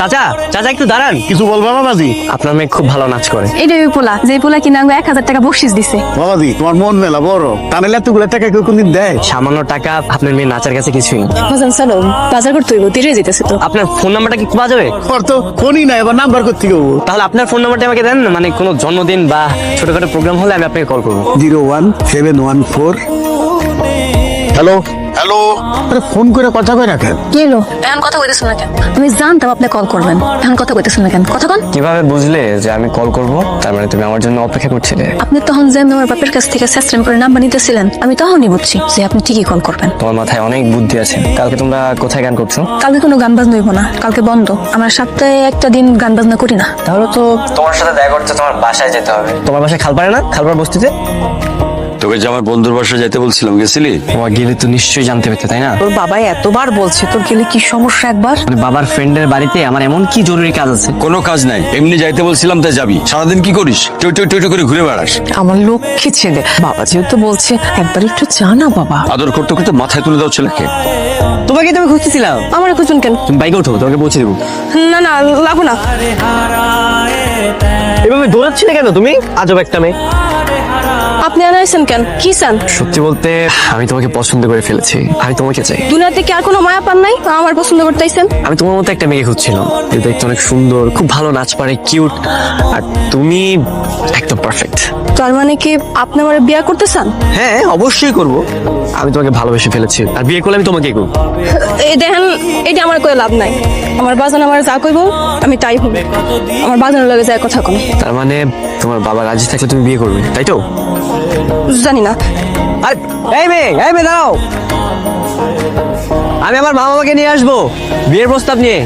চাচা চাচা একটু দাঁড়ান। কিছু বলবা বাবাজি? আপনার মেয়ে খুব ভালো নাচ করে। এটা ওই পোলা যে পোলা কিনা এক হাজার টাকা বকশিস দিছে। বাবাজি তোমার মন মেলা বড়। তাহলে এতগুলো টাকা কেউ কোনদিন দেয়? সামান্য টাকা আপনার মেয়ে নাচার কাছে কিছুই না। বাজান চলো বাজার করতে হইব তীরে যেতেছে তো। আপনার ফোন নাম্বারটা কি পাওয়া যাবে ওর তো ফোনই নাই এবার নাম্বার করতে গেবো তাহলে আপনার ফোন নাম্বারটা আমাকে দেন মানে কোনো জন্মদিন বা ছোটখাটো প্রোগ্রাম হলে আমি আপনাকে কল করব। Zero one seven one four. Hello? Hello? আরে ফোন করে কথা কই রাখেন কি হলো? এখন কথা কইতেছ না কেন? আমি জানতাম আপনি কল করবেন। এখন কথা কইতেছ না কেন? কথা কন। কীভাবে বুঝলে যে আমি কল করব? তার মানে তুমি আমার জন্য অপেক্ষা করছিলে। আপনি তখন যে আমার বাপের কাছ থেকে স্যাস্ট্রেম করে নাম্বার নিতেছিলেন। আমি তখনই বুঝছি যে আপনি ঠিকই কল করবেন। তোমার মাথায় অনেক বুদ্ধি আছে। কালকে তোমরা কোথায় গান করছ? কালকে কোনো গান বাজনা হইব না। কালকে বন্ধ। আমরা সপ্তাহে একটা দিন গান বাজনা করি না। তাহলে তো তোমার সাথে দেখা করতে তোমার বাসায় যেতে হবে। তোমার বাসায় খালপাড়ে না? খালপাড় বস্তিতে? তোকে যে আমার বন্ধুর বাসায় যেতে বলছিলাম গেছিলি? তোমার গেলে তো নিশ্চয়ই জানতে পেতে তাই না? তোর বাবা এতবার বলছে তোর গেলে কি সমস্যা একবার? মানে বাবার ফ্রেন্ডের বাড়িতে আমার এমন কি জরুরি কাজ আছে? কোনো কাজ নাই। এমনি যাইতে বলছিলাম তাই যাবি। সারাদিন কি করিস? টই টই টই টই করে ঘুরে বেড়াস। আমার লক্ষ্মী ছেলে। বাবা যেহেতু বলছে একবার একটু চা না বাবা। আদর করতে করতে মাথায় তুলে দাও ছেলেকে। তোমাকে তো আমি খুঁজতেছিলাম। আমার খুঁজুন কেন? তুমি বাইকে উঠো তোমাকে পৌঁছে দেবো। না না লাগবো না। এভাবে দৌড়াচ্ছিলে কেন তুমি? আজব একটা মেয়ে। আপনি আনাইছেন কেন? কি চান? সত্যি বলতে আমি তোমাকে পছন্দ করে ফেলেছি। আমি তোমাকে চাই। দুনিয়াতে কি আর কোনো মায়া পান নাই? আমার পছন্দ করতেইছেন আমি তোমার মতো একটা মেয়ে খুঁজছিলাম। যে দেখতে অনেক সুন্দর খুব ভালো নাচ পারে কিউট আর তুমি একদম পারফেক্ট তার মানে কি আপনি আমার বিয়ে করতে চান? হ্যাঁ অবশ্যই করব। আমি তোমাকে ভালোবেসে ফেলেছি। আর বিয়ে করলে আমি তোমাকে করব। এই দেখেন এটা আমার কোনো লাভ নাই। আমার বাজান আমার যা কইব আমি তাই হব আমার বাজানের লগে যায় কথা কম। তার মানে তোমার বাবা রাজি থাকলে তুমি বিয়ে করবে তাই তো? জানি না। আর এই মেয়ে এই মেয়ে দাঁড়াও। আমি আমার মা বাবাকে নিয়ে আসব বিয়ের প্রস্তাব নিয়ে।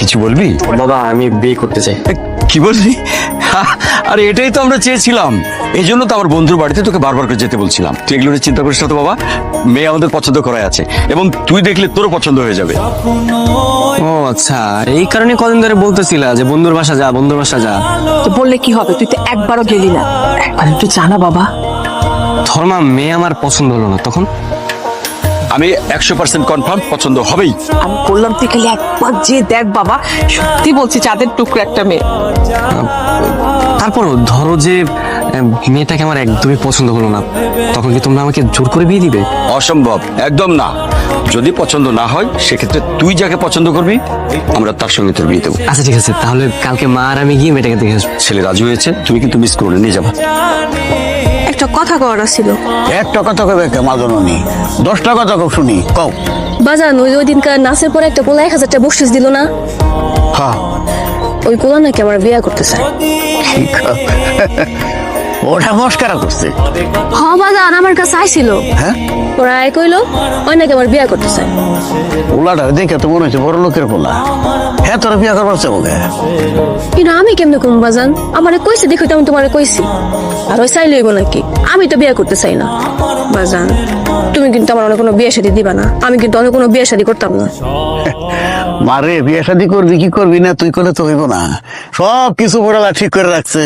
কিছু বলবি? বাবা আমি বিয়ে করতে চাই। কি বললি? আরে এটাই তো আমরা চেয়েছিলাম। এই জন্য তো আমার বন্ধুর বাড়িতে তোকে বারবার করে যেতে বলছিলাম। তুই এগুলো চিন্তা করিস না তো বাবা। মেয়ে আমাদের পছন্দ করাই আছে। এবং তুই দেখলে তোরও পছন্দ হয়ে যাবে। ও আচ্ছা এই কারণে কদিন ধরে বলতেছিলা যে বন্ধুর বাসা যা বন্ধুর বাসা যা। তো বললে কি হবে? তুই তো একবারও গেলি না। একবার একটু চা না বাবা। ধর্মা মেয়ে আমার পছন্দ হলো না। তখন? আমি একশো পার্সেন্ট কনফার্ম পছন্দ হবেই। আমি বললাম তুই খালি একবার যে দেখ বাবা সত্যি বলছি চাঁদের টুকরো একটা মেয়ে। তারপর ধরো যে মেয়েটাকে আমার একদমই পছন্দ হলো না তখন কি তোমরা আমাকে জোর করে বিয়ে দিবে? অসম্ভব একদম না। যদি পছন্দ না হয় সেক্ষেত্রে তুই যাকে পছন্দ করবি আমরা তার সঙ্গে তোর বিয়ে দেবো। আচ্ছা ঠিক আছে। তাহলে কালকে মা আর আমি গিয়ে মেয়েটাকে দেখে আসব। ছেলে রাজি হয়েছে তুমি কিন্তু মিস করে নিয়ে যাবা। একটা কথা কওয়ার ছিল একটা কথা কবে কে মাজননি দশটা কথা কও শুনি কও। বাজান ওই ওই দিনকার নাচের পরে একটা পোলা এক হাজার টাকা বকশিস দিল না? হ্যাঁ। ওই পোলা নাকি আমার বিয়া করতে চায় ওটা মস্কারা করছে। হ বাজান আমার কাছে আইছিল। হ্যাঁ? ওরা আয় কইলো ওই নাকি আমার বিয়া করতে চায় ওলাটা দেখে তো মনে হচ্ছে বড় লোকের পোলা। হ্যাঁ তোরা বিয়া করবার চাবো কিন্তু আমি কেমনে কম বাজান? আমারে কইছে দেখি আমি তোমারে কইছি। আর ওই চাই লইব নাকি? আমি তো বিয়া করতে চাই না। বাজান তুমি কিন্তু আমার অনেক কোনো বিয়ে শাদী দিবা না। আমি কিন্তু অনেক কোনো বিয়ে শাদী করতাম না। মারে বিয়ে শাদি করবি কি করবি না? তুই করলে তো হইব না। সব কিছু বড়লা ঠিক করে রাখছে।